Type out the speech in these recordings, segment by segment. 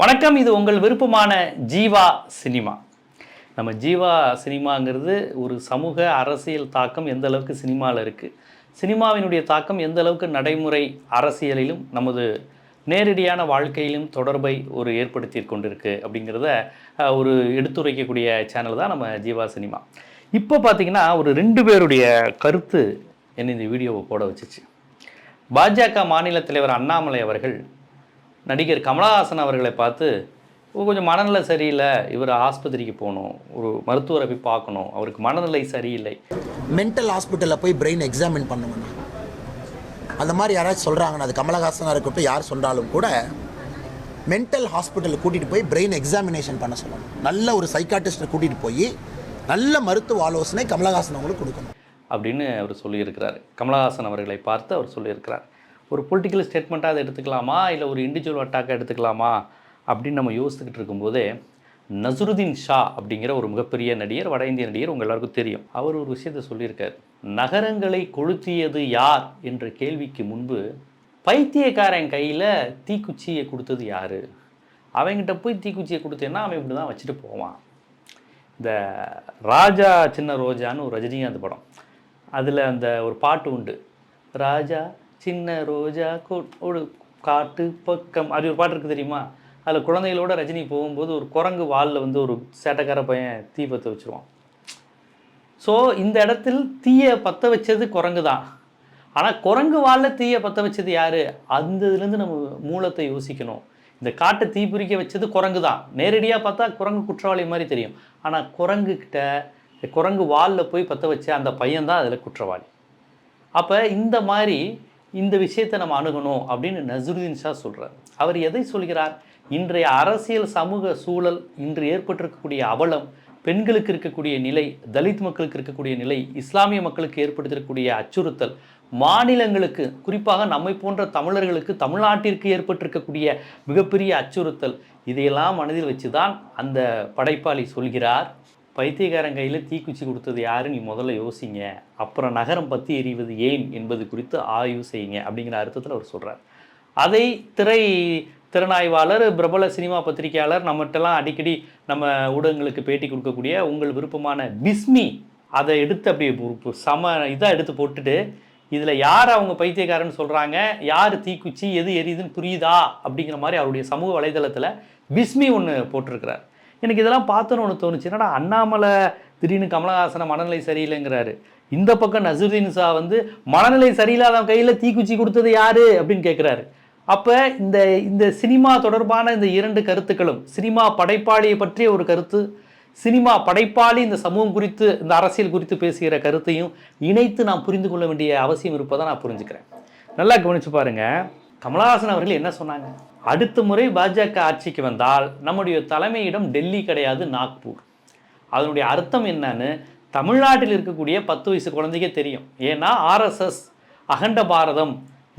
வணக்கம் இது உங்கள் விருப்பமான ஜீவா சினிமா. நம்ம ஜீவா சினிமாங்கிறது ஒரு சமூக அரசியல் தாக்கம் எந்த அளவுக்கு சினிமாவில் இருக்குது சினிமாவினுடைய தாக்கம் எந்த அளவுக்கு நடைமுறை அரசியலிலும் நமது நேரடியான வாழ்க்கையிலும் தொடர்பை ஒரு ஏற்படுத்தி கொண்டிருக்கு அப்படிங்கிறத ஒரு எடுத்துரைக்கக்கூடிய சேனல் தான் நம்ம ஜீவா சினிமா. இப்போ பார்த்தீங்கன்னா ஒரு ரெண்டு பேருடைய கருத்து என்னை இந்த வீடியோவை போட வச்சுச்சு. பாஜக மாநில தலைவர் அண்ணாமலை அவர்கள் நடிகர் கமலஹாசன் அவர்களை பார்த்து "ஓ, கொஞ்சம் மனநிலை சரியில்லை. இவர் ஆஸ்பத்திரிக்கு போகணும். ஒரு மருத்துவரை போய் பார்க்கணும். அவருக்கு மனநிலை சரியில்லை. மென்டல் ஹாஸ்பிட்டலில் போய் பிரெயின் எக்ஸாமின் பண்ணுங்கண்ணா. அந்த மாதிரி யாராச்சும் சொல்கிறாங்கண்ணா அது கமலஹாசனாக இருக்கட்டும் யார் சொன்னாலும் கூட மென்டல் ஹாஸ்பிட்டலுக்கு கூட்டிகிட்டு போய் பிரெயின் எக்ஸாமினேஷன் பண்ண சொல்லணும். நல்ல ஒரு சைக்காட்டிஸ்ட்டை கூட்டிகிட்டு போய் நல்ல மருத்துவ ஆலோசனை கமலஹாசன் அவங்களுக்கு கொடுக்கணும். அப்படின்னு அவர் சொல்லியிருக்கிறார். கமலஹாசன் அவர்களை பார்த்து அவர் சொல்லியிருக்கிறார். ஒரு பொலிட்டிக்கல் ஸ்டேட்மெண்ட்டாக அதை எடுத்துக்கலாமா? இல்லை ஒரு இண்டிவிஜுவல் அட்டாக்காக எடுத்துக்கலாமா? அப்படின்னு நம்ம யோசித்துக்கிட்டு இருக்கும்போது நசருதீன் ஷா அப்படிங்கிற ஒரு மிகப்பெரிய நடிகர் வட இந்திய நடிகர் உங்கள் எல்லாருக்கும் தெரியும். அவர் ஒரு விஷயத்தை சொல்லியிருக்கார். நகரங்களை கொளுத்தியது யார்? என்ற கேள்விக்கு முன்பு பைத்தியக்காரன் கையில் தீக்குச்சியை கொடுத்தது யார்? அவங்ககிட்ட போய் தீக்குச்சியை கொடுத்தேன்னா அவன் இப்படி தான் வச்சுட்டு போவான். இந்த ராஜா சின்ன ரோஜான்னு ஒரு ரஜினிகாந்த் படம். அதில் அந்த ஒரு பாட்டு உண்டு. ராஜா சின்ன ரோஜா ஒரு காட்டு பக்கம். அது ஒரு பாட்டு இருக்குது தெரியுமா? அதில் குழந்தைகளோட ரஜினி போகும்போது ஒரு குரங்கு வாலில் வந்து ஒரு சேட்டைக்கார பையன் தீ பற்ற வச்சுருவான். ஸோ இந்த இடத்தில் தீயை பற்ற வச்சது குரங்கு தான். ஆனால் குரங்கு வாலில் தீயை பற்ற வச்சது யார்? அந்த இதுலேருந்து நம்ம மூலத்தை யோசிக்கணும். இந்த காட்டை தீப்பிரிக்க வச்சது குரங்கு தான். நேரடியாக பார்த்தா குரங்கு குற்றவாளி மாதிரி தெரியும். ஆனால் குரங்கு கிட்ட இந்த குரங்கு வாலில் போய் பற்ற வச்ச அந்த பையன் தான் அதில் குற்றவாளி. அப்போ இந்த மாதிரி இந்த விஷயத்தை நம்ம அணுகணும் அப்படின்னு நசருதீன் ஷா சொல்கிறார் அவர் எதை சொல்கிறார்? இன்றைய அரசியல் சமூக சூழல் இன்று ஏற்பட்டிருக்கக்கூடிய அவலம் பெண்களுக்கு இருக்கக்கூடிய நிலை தலித் மக்களுக்கு இருக்கக்கூடிய நிலை இஸ்லாமிய மக்களுக்கு ஏற்படுத்திருக்கக்கூடிய அச்சுறுத்தல் மாநிலங்களுக்கு குறிப்பாக நம்மை போன்ற தமிழர்களுக்கு தமிழ்நாட்டிற்கு ஏற்பட்டிருக்கக்கூடிய மிகப்பெரிய அச்சுறுத்தல் இதையெல்லாம் மனதில் வச்சு தான் அந்த படைப்பாளி சொல்கிறார். பைத்தியக்காரன் கையில் தீக்குச்சி கொடுத்தது யாரு? நீ முதல்ல யோசிங்க. அப்புறம் நகரம் பற்றி எறிவது ஏன் என்பது குறித்து ஆய்வு செய்யுங்க அப்படிங்கிற அர்த்தத்தில் அவர் சொல்கிறார் அதை திரை திறனாய்வாளர் பிரபல சினிமா பத்திரிகையாளர் நம்மகிட்டலாம் அடிக்கடி நம்ம ஊடகங்களுக்கு பேட்டி கொடுக்கக்கூடிய உங்கள் விருப்பமான பிஸ்மி அதை எடுத்து அப்படியே ஒரு சம இதாக எடுத்து போட்டுட்டு இதில் யார் அவங்க பைத்தியக்காரன்னு சொல்கிறாங்க யார் தீக்குச்சி எது எரியுதுன்னு புரியுதா? அப்படிங்கிற மாதிரி அவருடைய சமூக வலைதளத்தில் பிஸ்மி ஒன்று போட்டிருக்கிறார். எனக்கு இதெல்லாம் பார்த்தோன்னு ஒன்று தோணுச்சு. என்னடா அண்ணாமலை திடீர்னு கமலஹாசன மனநிலை சரியில்லைங்கிறாரு. இந்த பக்கம் நசருதீன் ஷா வந்து மனநிலை சரியில்லாத கையில் தீக்குச்சி கொடுத்தது யாரு அப்படின்னு கேட்குறாரு அப்போ இந்த இந்த சினிமா தொடர்பான இந்த இரண்டு கருத்துக்களும் சினிமா படைப்பாளியை பற்றிய ஒரு கருத்து சினிமா படைப்பாளி இந்த சமூகம் குறித்து இந்த அரசியல் குறித்து பேசுகிற கருத்தையும் இணைத்து நாம் புரிந்து கொள்ள வேண்டிய அவசியம் இருப்பதை நான் புரிஞ்சுக்கிறேன். நல்லா கவனிச்சு பாருங்க. கமலஹாசன் அவர்கள் என்ன சொன்னாங்க? அடுத்த முறை பாஜக ஆட்சிக்கு வந்தால் நம்முடைய தலைமையிடம் டெல்லி கிடையாது நாக்பூர். அதனுடைய அர்த்தம் என்னன்னு தமிழ்நாட்டில் இருக்கக்கூடிய பத்து வயசு குழந்தைக்கே தெரியும். ஏன்னா ஆர்எஸ்எஸ் அகண்ட பாரதம்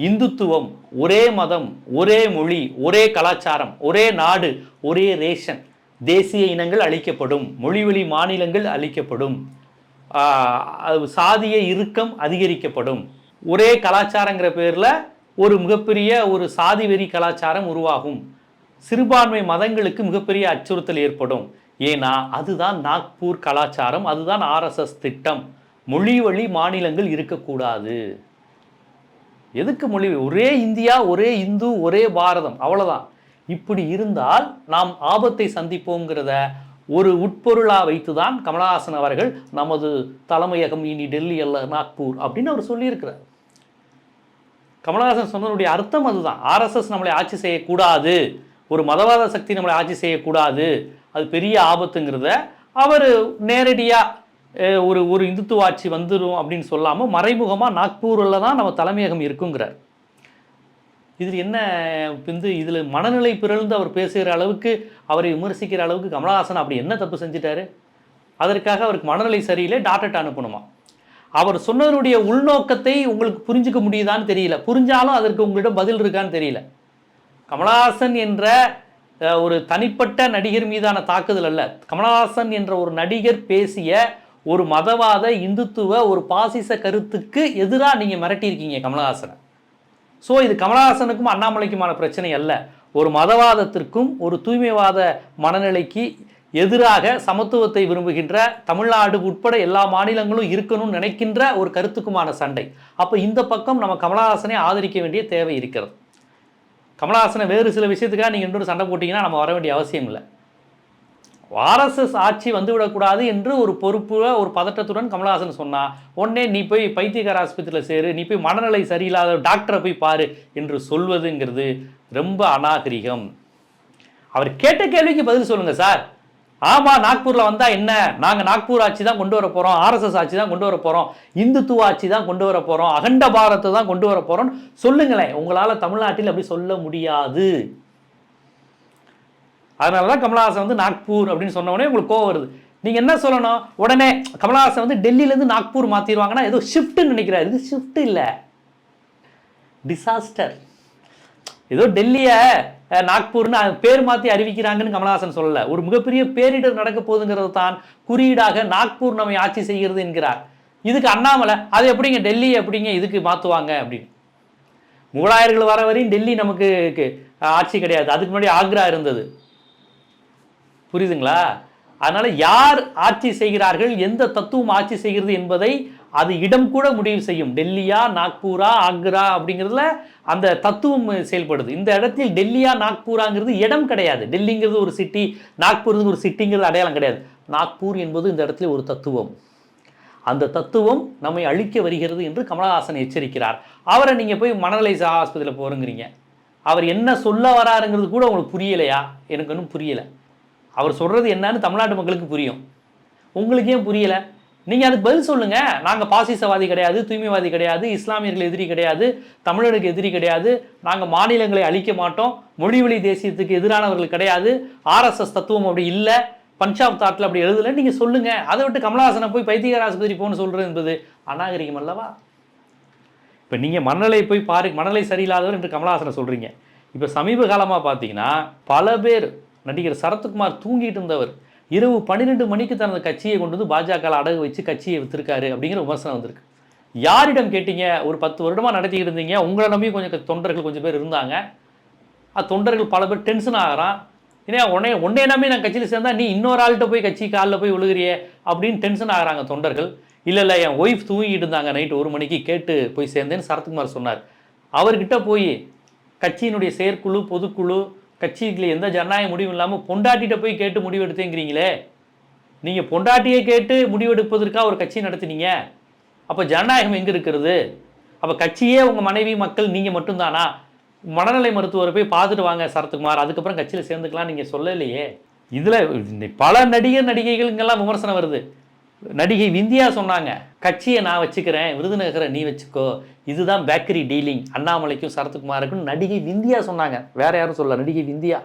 இந்துத்துவம் ஒரே மதம் ஒரே மொழி ஒரே கலாச்சாரம் ஒரே நாடு ஒரே ரேஷன். தேசிய இனங்கள் அழிக்கப்படும் மொழிவழி மாநிலங்கள் அழிக்கப்படும் சாதிய இறுக்கம் அதிகரிக்கப்படும். ஒரே கலாச்சாரங்கிற பேரில் ஒரு மிகப்பெரிய ஒரு சாதி வெறி கலாச்சாரம் உருவாகும். சிறுபான்மை மதங்களுக்கு மிகப்பெரிய அச்சுறுத்தல் ஏற்படும். ஏன்னா அதுதான் நாக்பூர் கலாச்சாரம் அதுதான் ஆர்எஸ்எஸ் திட்டம். மொழி வழி மாநிலங்கள் இருக்கக்கூடாது. எதுக்கு மொழி ஒரே இந்தியா ஒரே இந்து ஒரே பாரதம் அவ்வளோதான் இப்படி இருந்தால் நாம் ஆபத்தை சந்திப்போங்கிறத ஒரு உட்பொருளாக வைத்துதான் கமலஹாசன் அவர்கள் நமது தலைமையகம் இனி டெல்லி அல்ல நாக்பூர் அப்படின்னு அவர் சொல்லியிருக்கிறார். கமலஹாசன் சொன்னதுடைய அர்த்தம் அதுதான். ஆர்எஸ்எஸ் நம்மளை ஆட்சி செய்யக்கூடாது. ஒரு மதவாத சக்தி நம்மளை ஆட்சி செய்யக்கூடாது. அது பெரிய ஆபத்துங்கிறத அவர் நேரடியாக ஒரு ஒரு இந்துத்துவ ஆட்சி வந்துடும் அப்படின்னு சொல்லாமல் மறைமுகமாக நாக்பூரில் தான் நம்ம தலைமையகம் இருக்குங்கிறார். இதில் என்ன வந்து இதில் மனநிலை பிறழ்ந்து அவர் பேசுகிற அளவுக்கு அவரை விமர்சிக்கிற அளவுக்கு கமலஹாசன் அப்படி என்ன தப்பு செஞ்சிட்டாரு? அதற்காக அவருக்கு மனநிலை சரியில்லை டாக்டர்கிட்ட அனுப்பணுமா? அவர் சொன்னதனுடைய உள்நோக்கத்தை உங்களுக்கு புரிஞ்சுக்க முடியுதான்னு தெரியல. புரிஞ்சாலும் அதற்கு உங்களிடம் பதில் இருக்கான்னு தெரியல. கமலஹாசன் என்ற ஒரு தனிப்பட்ட நடிகர் மீதான தாக்குதல் அல்ல. கமலஹாசன் என்ற ஒரு நடிகர் பேசிய ஒரு மதவாத இந்துத்துவ ஒரு பாசிச கருத்துக்கு எதிராக நீங்கள் மிரட்டியிருக்கீங்க கமலஹாசனை. ஸோ இது கமலஹாசனுக்கும் அண்ணாமலைக்குமான பிரச்சனை அல்ல. ஒரு மதவாதத்திற்கும் ஒரு தூய்மைவாத மனநிலைக்கு எதிராக சமத்துவத்தை விரும்புகின்ற தமிழ்நாடு உட்பட எல்லா மாநிலங்களும் இருக்கணும்னு நினைக்கின்ற ஒரு கருத்துக்குமான சண்டை. அப்போ இந்த பக்கம் நம்ம கமலஹாசனை ஆதரிக்க வேண்டிய தேவை இருக்கிறது. கமலஹாசனை வேறு சில விஷயத்துக்காக நீங்கள் இன்னொரு சண்டை போட்டிங்கன்னா நம்ம வர வேண்டிய அவசியம் இல்லை. ஆர்எஸ்எஸ் ஆட்சி வந்துவிடக்கூடாது என்று ஒரு பொறுப்பு ஒரு பதட்டத்துடன் கமலஹாசன் சொன்னால் உடனே நீ போய் பைத்தியக்கார ஆஸ்பத்திரியில் சேரு நீ போய் மனநிலை சரியில்லாத டாக்டரை போய் பாரு என்று சொல்வதுங்கிறது ரொம்ப அநாகரிகம். அவர் கேட்ட கேள்விக்கு பதில் சொல்லுங்கள் சார். ஆமாம் நாக்பூரில் வந்தால் என்ன? நாங்கள் நாக்பூர் ஆட்சி தான் கொண்டு வர போகிறோம் ஆர்எஸ்எஸ் ஆட்சி தான் கொண்டு வர போகிறோம் இந்துத்துவ ஆட்சி தான் கொண்டு வர போகிறோம் அகண்ட பாரத்தை தான் கொண்டு வர போகிறோம்னு சொல்லுங்களேன். உங்களால் தமிழ்நாட்டில் அப்படி சொல்ல முடியாது. அதனால தான் கமலஹாசன் வந்து நாக்பூர் அப்படின்னு சொன்ன உடனே உங்களுக்கு கோவம் வருது. நீங்கள் என்ன சொல்லணும்? உடனே கமலஹாசன் வந்து டெல்லியிலேருந்து நாக்பூர் மாற்றிடுவாங்கன்னா ஏதோ ஷிஃப்ட்டுன்னு நினைக்கிறாரு. இது ஷிஃப்ட் இல்லை. டிசாஸ்டர் ஏதோ டெல்லியை நாக்பூர்னு பேர் மாற்றி அறிவிக்கிறாங்கன்னு கமலஹாசன் சொல்லல. ஒரு மிகப்பெரிய பேரிடர் நடக்க போகுதுங்கிறது தான் குறியீடாக நாக்பூர் நம்மை ஆட்சி செய்கிறது என்கிறார். இதுக்கு அண்ணாமலை அது எப்படிங்க டெல்லி எப்படிங்க இதுக்கு மாற்றுவாங்க அப்படின்னு? முகலாயர்கள் வர வரையும் டெல்லி நமக்கு ஆட்சி கிடையாது. அதுக்கு முன்னாடி ஆக்ரா இருந்தது. புரியுதுங்களா? அதனால யார் ஆட்சி செய்கிறார்கள் எந்த தத்துவம் ஆட்சி செய்கிறது என்பதை அது இடம் கூட முடிவு செய்யும். டெல்லியா நாக்பூரா ஆக்ரா அப்படிங்கிறதுல அந்த தத்துவம் செயல்படுது. இந்த இடத்தில் டெல்லியா நாக்பூராங்கிறது இடம் கிடையாது. டெல்லிங்கிறது ஒரு சிட்டி நாக்பூருங்கிறது ஒரு சிட்டிங்கிறது அடையாளம் கிடையாது. நாக்பூர் என்பது இந்த இடத்துல ஒரு தத்துவம். அந்த தத்துவம் நம்மை அழிக்க வருகிறது என்று கமலஹாசன் எச்சரிக்கிறார். அவரை நீங்கள் போய் மனநிலை சா- ஆஸ்பத்திரியில் போகிறங்கிறீங்க அவர் என்ன சொல்ல வராருங்கிறது கூட உங்களுக்கு புரியலையா? எனக்கு ஒன்றும் புரியலை. அவர் சொல்கிறது என்னன்னு தமிழ்நாட்டு மக்களுக்கு புரியும். உங்களுக்கு ஏன் புரியல? நீங்கள் அதுக்கு பதில் சொல்லுங்க. நாங்கள் பாசிசவாதி கிடையாது தூய்மைவாதி கிடையாது இஸ்லாமியர்கள் எதிரி கிடையாது தமிழர்களுக்கு எதிரி கிடையாது நாங்கள் மாநிலங்களை அழிக்க மாட்டோம் மொழிவழி தேசியத்துக்கு எதிரானவர்கள் கிடையாது ஆர்எஸ்எஸ் தத்துவம் அப்படி இல்லை பஞ்சாப் தாட்டில் அப்படி எழுதலை நீங்கள் சொல்லுங்க. அதை விட்டு கமலஹாசனை போய் பைத்தியகார ஆஸ்பத்திரி போன்னு சொல்கிறது என்பது அநாகரிகம் அல்லவா? இப்போ நீங்கள் மனநிலை போய் பாரு மனநிலை சரியில்லாதவர் என்று கமலஹாசனை சொல்கிறீங்க இப்போ சமீப காலமாக பார்த்தீங்கன்னா பல பேர் நடிகர் சரத்குமார் தூங்கிட்டு இருந்தவர் இரவு பன்னிரெண்டு மணிக்கு தனது கட்சியை கொண்டு வந்து பாஜக அடகு வச்சு கட்சியை வித்திருக்காரு அப்படிங்கிற விமர்சனம் வந்திருக்கு. யாரிடம் கேட்டீங்க? ஒரு பத்து வருடமாக நடத்திக்கிட்டு இருந்தீங்க. உங்களை நம்பி கொஞ்சம் தொண்டர்கள் கொஞ்சம் பேர் இருந்தாங்க. தொண்டர்கள் பல பேர் டென்ஷன் ஆகிறான். ஏன்னா உடனே உன்னைய நம்பி நான் கட்சியில் சேர்ந்தா நீ இன்னொரு ஆள்கிட்ட போய் கட்சி காலில் போய் விழுகிறியே அப்படின்னு டென்ஷன் ஆகிறாங்க தொண்டர்கள். இல்லை இல்லை என் ஒய்ஃப் தூங்கிட்டு இருந்தாங்க நைட்டு ஒரு மணிக்கு கேட்டு போய் சேர்ந்தேன்னு சரத்குமார் சொன்னார். அவர்கிட்ட போய் கட்சியினுடைய செயற்குழு பொதுக்குழு கட்சிக்குள்ள எந்த ஜனநாயக முடிவும் இல்லாமல் பொண்டாட்டிகிட்ட போய் கேட்டு முடிவெடுத்தேங்கிறீங்களே? நீங்கள் பொண்டாட்டியை கேட்டு முடிவெடுப்பதற்காக ஒரு கட்சி நடத்தினீங்க. அப்போ ஜனநாயகம் எங்கே இருக்கிறது? அப்போ கட்சியே உங்கள் மனைவி மக்கள் நீங்கள் மட்டும்தானா? மனநிலை மருத்துவரை போய் பார்த்துட்டு வாங்க சரத்குமார். அதுக்கப்புறம் கட்சியில் சேர்ந்துக்கலாம் நீங்கள் சொல்லலையே. இதில் பல நடிகர் நடிகைகளுங்கெல்லாம் விமர்சனம் வருது. நடிகை விந்தியா சொன்னாங்க கட்சியை நான் வச்சுக்கிறேன் விருதுநகரை நீ வச்சுக்கோ. இதுதான் பேக்கரி டீலிங். அண்ணாமலைக்கும் சரத்குமாருக்கும் நடிகை விந்தியா சொன்னாங்க. வேற யாரும் சொல்ல நடிகை விந்தியா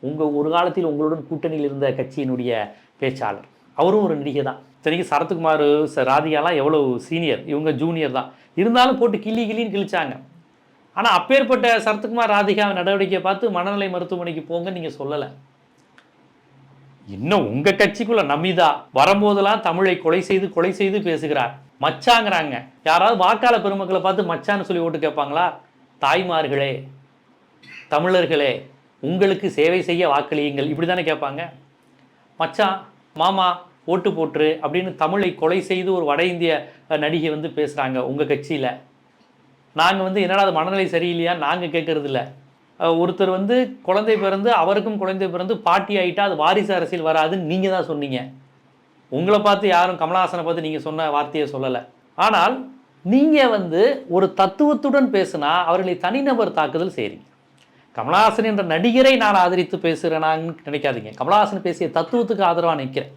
உங்கள் ஒரு காலத்தில் உங்களுடன் கூட்டணியில் இருந்த கட்சியினுடைய பேச்சாளர். அவரும் ஒரு நடிகை தான். சரிங்க சரத்குமார் ச- ராதிகாலாம் எவ்வளோ சீனியர். இவங்க ஜூனியர் தான். இருந்தாலும் போட்டு கிள்ளி கிளின்னு கிழிச்சாங்க. ஆனால் அப்பேற்பட்ட சரத்குமார் ராதிகா நடவடிக்கையை பார்த்து மனநிலை மருத்துவமனைக்கு போங்க நீங்கள் சொல்லலை. இன்னும் உங்கள் கட்சிக்குள்ள நமிதா? வரும்போதெல்லாம் தமிழை கொலை செய்து கொலை செய்து பேசுகிறார். மச்சாங்கிறாங்க. யாராவது வாக்காள பெருமக்களை பார்த்து மச்சான்னு சொல்லி ஓட்டு கேட்பாங்களா? தாய்மார்களே தமிழர்களே உங்களுக்கு சேவை செய்ய வாக்களியுங்கள். இப்படி தானே கேட்பாங்க. மச்சான் மாமா ஓட்டு போட்டுரு அப்படின்னு தமிழை கொலை செய்து ஒரு வட இந்திய நடிகை வந்து பேசுகிறாங்க உங்கள் கட்சியில். நாங்கள் வந்து என்னடா அது மனநிலை சரியில்லையா? நாங்கள் கேட்குறதில்ல. ஒருத்தர் வந்து குழந்தை பிறந்து அவருக்கும் குழந்தை பிறந்து பாட்டி ஆகிட்டா அது வாரிசு அரசியல் வராதுன்னு நீங்கள் தான் சொன்னீங்க. உங்களை பார்த்து யாரும் கமலஹாசனை பார்த்து நீங்கள் சொன்ன வார்த்தையை சொல்லலை. ஆனால் நீங்கள் வந்து ஒரு தத்துவத்துடன் பேசுனா அவர்களை தனிநபர் தாக்குதல் செய்கிறீங்க கமலஹாசன் என்ற நடிகரை நான் ஆதரித்து பேசுகிறேனான்னு நினைக்காதீங்க. கமலஹாசன் பேசிய தத்துவத்துக்கு ஆதரவாக நிற்கிறேன்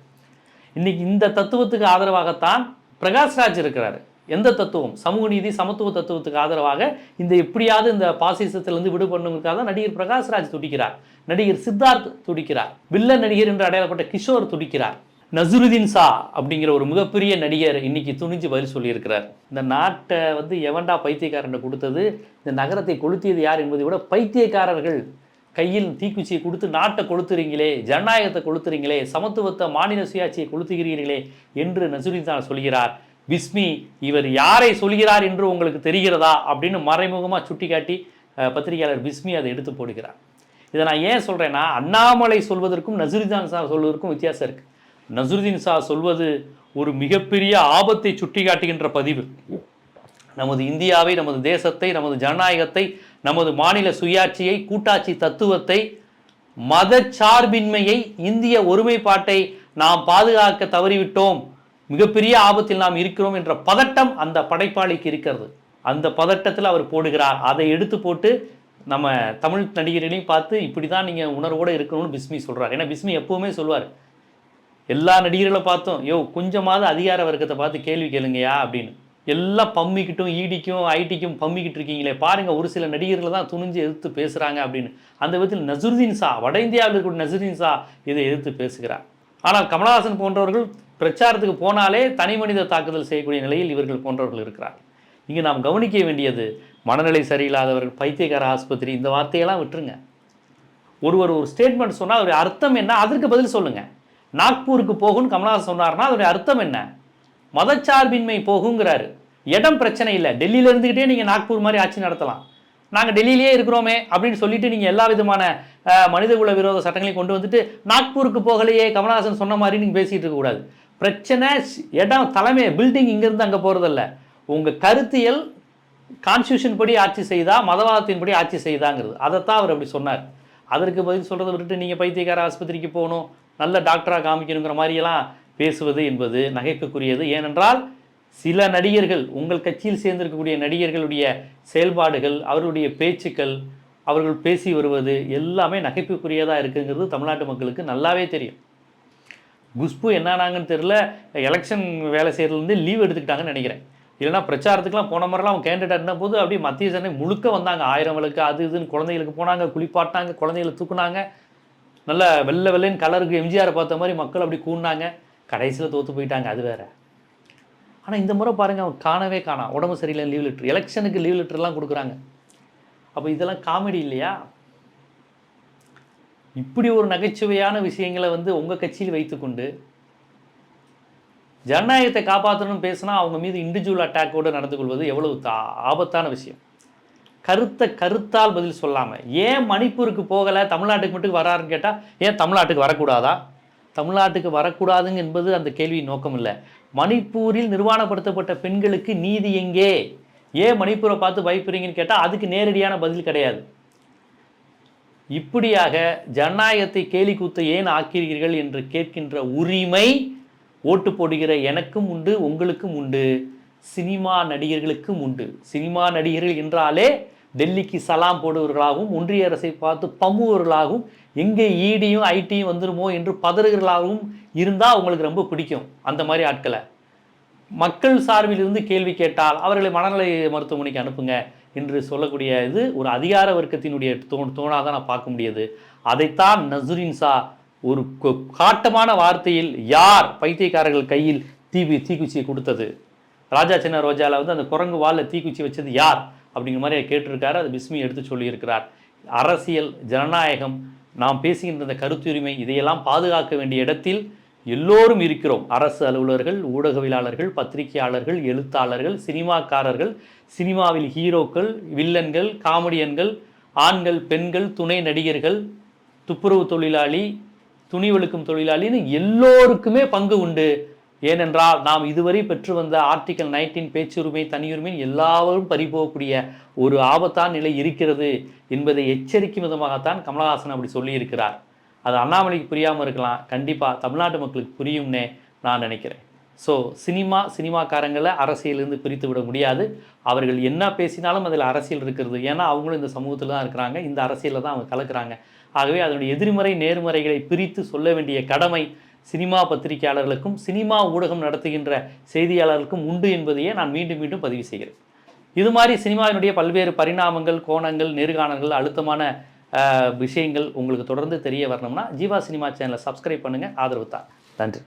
இன்றைக்கி இந்த தத்துவத்துக்கு ஆதரவாகத்தான் பிரகாஷ்ராஜ் இருக்கிறாரு. எந்த தத்துவம்? சமூக நீதி சமத்துவ தத்துவத்துக்கு ஆதரவாக இந்த எப்படியாவது இந்த பாசிசத்திலிருந்து விடுபடணுங்கிறதுக்காக தான் நடிகர் பிரகாஷ்ராஜ் துடிக்கிறார். நடிகர் சித்தார்த் துடிக்கிறார். வில்ல நடிகர் என்று அடையாளப்பட்ட கிஷோர் துடிக்கிறார். நசுருதீன் ஷா அப்படிங்கிற ஒரு மிகப்பெரிய நடிகர் இன்னைக்கு துணிஞ்சு பதில் சொல்லியிருக்கிறார். இந்த நாட்டை வந்து எவன்டா பைத்தியக்காரன் கொடுத்தது? இந்த நகரத்தை கொளுத்தியது யார் என்பதை விட பைத்தியக்காரர்கள் கையில் தீக்குச்சியை கொடுத்து நாட்டை கொளுத்துறீங்களே ஜனநாயகத்தை கொளுத்துறீங்களே சமத்துவத்தை மாநில சுயாட்சியை கொளுத்துகிறீர்களே என்று நசுருதீன் ஷா சொல்கிறார். விஸ்மி இவர் யாரை சொல்கிறார் என்று உங்களுக்கு தெரிகிறதா? அப்படின்னு மறைமுகமாக சுட்டிக்காட்டி பத்திரிகையாளர் பிஸ்மி அதை எடுத்து போடுகிறார். இதை நான் ஏன் சொல்கிறேன்னா அண்ணாமலை சொல்வதற்கும் நசுருதீன் சார் சொல்வதற்கும் வித்தியாசம் இருக்குது நசுருதீன் ஷா சொல்வது ஒரு மிகப்பெரிய ஆபத்தை சுட்டிக்காட்டுகின்ற பதிவு. நமது இந்தியாவை நமது தேசத்தை நமது ஜனநாயகத்தை நமது மாநில சுயாட்சியை கூட்டாட்சி தத்துவத்தை மதச்சார்பின்மையை இந்திய ஒருமைப்பாட்டை நாம் பாதுகாக்க தவறிவிட்டோம். மிகப்பெரிய ஆபத்தில் நாம் இருக்கிறோம் என்ற பதட்டம் அந்த படைப்பாளிக்கு இருக்கிறது. அந்த பதட்டத்தில் அவர் போடுகிறார். அதை எடுத்து போட்டு நம்ம தமிழ் நடிகர்களையும் பார்த்து இப்படி தான் நீங்கள் உணர்வோடு இருக்கணும்னு பிஸ்மி சொல்கிறார் ஏன்னா பிஸ்மி எப்போவுமே சொல்வார் எல்லா நடிகர்களை பார்த்தோம். யோ கொஞ்சமாவது அதிகார வர்க்கத்தை பார்த்து கேள்வி கேளுங்கயா அப்படின்னு. எல்லாம் பம்மிக்கிட்டும் ஈடிக்கும் ஐடிக்கும் பம்மிக்கிட்டு இருக்கீங்களே பாருங்கள் ஒரு சில நடிகர்களை தான் துணிஞ்சு எதிர்த்து பேசுகிறாங்க அப்படின்னு. அந்த விதத்தில் நசுருதீன் ஷா வட இந்தியாவில் இருக்கக்கூடிய நசுருதீன் ஷா இதை எதிர்த்து பேசுகிறார். ஆனால் கமலஹாசன் போன்றவர்கள் பிரச்சாரத்துக்கு போனாலே தனி மனித தாக்குதல் செய்யக்கூடிய நிலையில் இவர்கள் போன்றவர்கள் இருக்கிறார். இங்கே நாம் கவனிக்க வேண்டியது மனநிலை சரியில்லாதவர்கள் பைத்தியக்கார ஆஸ்பத்திரி இந்த வார்த்தையெல்லாம் விட்டுருங்க. ஒருவர் ஒரு ஸ்டேட்மெண்ட் சொன்னால் அவர் அர்த்தம் என்ன அதற்கு பதில் சொல்லுங்கள் நாக்பூருக்கு போகும்னு கமலஹாசன் சொன்னார்னா அதோடைய அர்த்தம் என்ன? மதச்சார்பின்மை போகுங்கிறாரு. இடம் பிரச்சனை இல்லை. டெல்லியில் இருந்துக்கிட்டே நீங்கள் நாக்பூர் மாதிரி ஆட்சி நடத்தலாம். நாங்கள் டெல்லியிலேயே இருக்கிறோமே அப்படின்னு சொல்லிட்டு நீங்கள் எல்லா விதமான மனிதகுல விரோத சட்டங்களையும் கொண்டு வந்துட்டு நாக்பூருக்கு போகலையே கமலஹாசன் சொன்ன மாதிரி நீங்கள் பேசிகிட்டு இருக்கக்கூடாது பிரச்சனை இடம் தலைமை பில்டிங் இங்கேருந்து அங்கே போகிறதில்ல உங்கள் கருத்தியல் கான்ஸ்டியூஷன் படி ஆட்சி செய்தா மதவாதத்தின்படி ஆட்சி செய்தாங்கிறது. அதைத்தான் அவர் அப்படி சொன்னார். அதற்கு பதில் சொல்கிறத விட்டுட்டு நீங்கள் பைத்தியக்கார ஆஸ்பத்திரிக்கு போகணும். நல்ல டாக்டராக காமிக்கணுங்கிற மாதிரியெல்லாம் பேசுவது என்பது நகைப்புக்குரியது. ஏனென்றால் சில நடிகர்கள் உங்கள் கட்சியில் சேர்ந்திருக்கக்கூடிய நடிகர்களுடைய செயல்பாடுகள் அவர்களுடைய பேச்சுக்கள் அவர்கள் பேசி வருவது எல்லாமே நகைப்புக்குரியதாக இருக்குங்கிறது தமிழ்நாட்டு மக்களுக்கு நல்லாவே தெரியும். குஷ்பு என்னானாங்கன்னு தெரில எலெக்ஷன் வேலை செய்கிறதுலேருந்து லீவ் எடுத்துக்கிட்டாங்கன்னு நினைக்கிறேன். இல்லைன்னா பிரச்சாரத்துக்குலாம் போன முறைலாம் அவங்க கேண்டிடேட் இருந்த போது அப்படியே மத்திய சென்னை முழுக்க வந்தாங்க. ஆயிரம் விளக்கு அது இதுன்னு குழந்தைகளுக்கு போனாங்க குளிப்பாட்டினாங்க குழந்தைகளை தூக்குனாங்க. நல்ல வெள்ளை வெள்ளைன்னு கலருக்கு எம்ஜிஆரை பார்த்த மாதிரி மக்கள் அப்படி கூண்டாங்க கடைசியில் தோற்று போயிட்டாங்க அது வேற. ஆனால் இந்த முறை பாருங்கள் அவன் காணவே காணாம் உடம்பு சரியில்லை லீவ் லெட்ரு எலெக்ஷனுக்கு லீவ் லெட்டர்லாம் கொடுக்குறாங்க. அப்போ இதெல்லாம் காமெடி இல்லையா? இப்படி ஒரு நகைச்சுவையான விஷயங்களை வந்து உங்கள் கட்சியில் வைத்துக்கொண்டு ஜனநாயகத்தை காப்பாற்றணும்னு பேசினா அவங்க மீது இண்டிவிஜுவல் அட்டாக்கோடு நடந்து கொள்வது எவ்வளவு தா ஆபத்தான விஷயம். கருத்தை கருத்தால் பதில் சொல்லாமல் ஏன் மணிப்பூருக்கு போகலை? தமிழ்நாட்டுக்கு மட்டும் வராருன்னு கேட்டால் ஏன் தமிழ்நாட்டுக்கு வரக்கூடாதா? தமிழ்நாட்டுக்கு வரக்கூடாதுங்க என்பது அந்த கேள்வியின் நோக்கம் இல்லை மணிப்பூரில் நிர்வாணப்படுத்தப்பட்ட பெண்களுக்கு நீதி எங்கே? ஏன் மணிப்பூரை பார்த்து பயப்படுறீங்கன்னு கேட்டால் அதுக்கு நேரடியான பதில் கிடையாது. இப்படியாக ஜனநாயகத்தை கேலி கூத்த ஏன் ஆக்கிறீர்கள் என்று கேட்கின்ற உரிமை ஓட்டு போடுகிற எனக்கும் உண்டு உங்களுக்கும் உண்டு. சினிமா நடிகர்களுக்கும் உண்டு. சினிமா நடிகர்கள் என்றாலே டெல்லிக்கு சலாம் போடுவர்களாகவும் ஒன்றிய அரசை பார்த்து பம்முவர்களாகவும் எங்கே ஈடியும் ஐடியும் வந்துருமோ என்று பதறுகிறவர்களாகவும் இருந்தால் அவங்களுக்கு ரொம்ப பிடிக்கும் அந்த மாதிரி ஆட்களை. மக்கள் சார்பிலிருந்து கேள்வி கேட்டால் அவர்களை மனநல மருத்துவமனைக்கு அனுப்புங்க என்று சொல்லக்கூடிய இது ஒரு அதிகார வர்க்கத்தினுடைய தோ தோணாக நான் பார்க்க முடியுது. அதைத்தான் நசுரின் ஷா ஒரு கொ- காட்டமான வார்த்தையில் யார் பைத்தியக்காரர்கள் கையில் தீ தீக்குச்சியை கொடுத்தது? ராஜா சின்ன ரோஜாவில் வந்து அந்த குரங்கு வாலில் தீக்குச்சி வச்சது யார்? அப்படிங்கிற மாதிரி கேட்டிருக்காரு. அது பிஸ்மி எடுத்து சொல்லியிருக்கிறார். அரசியல் ஜனநாயகம் நாம் பேசுகின்ற இந்த கருத்துரிமை இதையெல்லாம் பாதுகாக்க வேண்டிய இடத்தில் எல்லோரும் இருக்கிறோம். அரசு அலுவலர்கள் ஊடகவியலாளர்கள் பத்திரிகையாளர்கள் எழுத்தாளர்கள் சினிமாக்காரர்கள் சினிமாவில் ஹீரோக்கள் வில்லன்கள் காமெடியன்கள் ஆண்கள் பெண்கள் துணை நடிகர்கள் துப்புரவு தொழிலாளி துணி வெளுக்கும் தொழிலாளின்னு எல்லோருக்குமே பங்கு உண்டு. ஏனென்றால் நாம் இதுவரை பெற்று வந்த ஆர்டிகல் நைன்டீன் பேச்சுரிமை தனியுரிமை எல்லாவரும் பறிபோகக்கூடிய ஒரு ஆபத்தான நிலை இருக்கிறது என்பதை எச்சரிக்கும் விதமாகத்தான் கமலஹாசன் அப்படி சொல்லியிருக்கிறார். அது அண்ணாமலைக்கு புரியாமல் இருக்கலாம். கண்டிப்பாக தமிழ்நாட்டு மக்களுக்கு புரியும்னே நான் நினைக்கிறேன். ஸோ சினிமா சினிமாக்காரங்களை அரசியலிருந்து பிரித்து விட முடியாது. அவர்கள் என்ன பேசினாலும் அதில் அரசியல் இருக்கிறது. ஏன்னா அவங்களும் இந்த சமூகத்தில் தான் இருக்கிறாங்க. இந்த அரசியலில் தான் அவங்க கலக்கிறாங்க. ஆகவே அதனுடைய எதிர்மறை நேர்மறைகளை பிரித்து சொல்ல வேண்டிய கடமை சினிமா பத்திரிகையாளர்களுக்கும் சினிமா ஊடகம் நடத்துகின்ற செய்தியாளர்களுக்கும் உண்டு என்பதையே நான் மீண்டும் மீண்டும் பதிவு செய்கிறேன். இது மாதிரி சினிமாவினுடைய பல்வேறு பரிணாமங்கள் கோணங்கள் நேர்காணல்கள் அழுத்தமான விஷயங்கள் உங்களுக்கு தொடர்ந்து தெரிய வரணும்னா ஜீவா சினிமா சேனலை சப்ஸ்கிரைப் பண்ணுங்கள் ஆதரவு தான். நன்றி.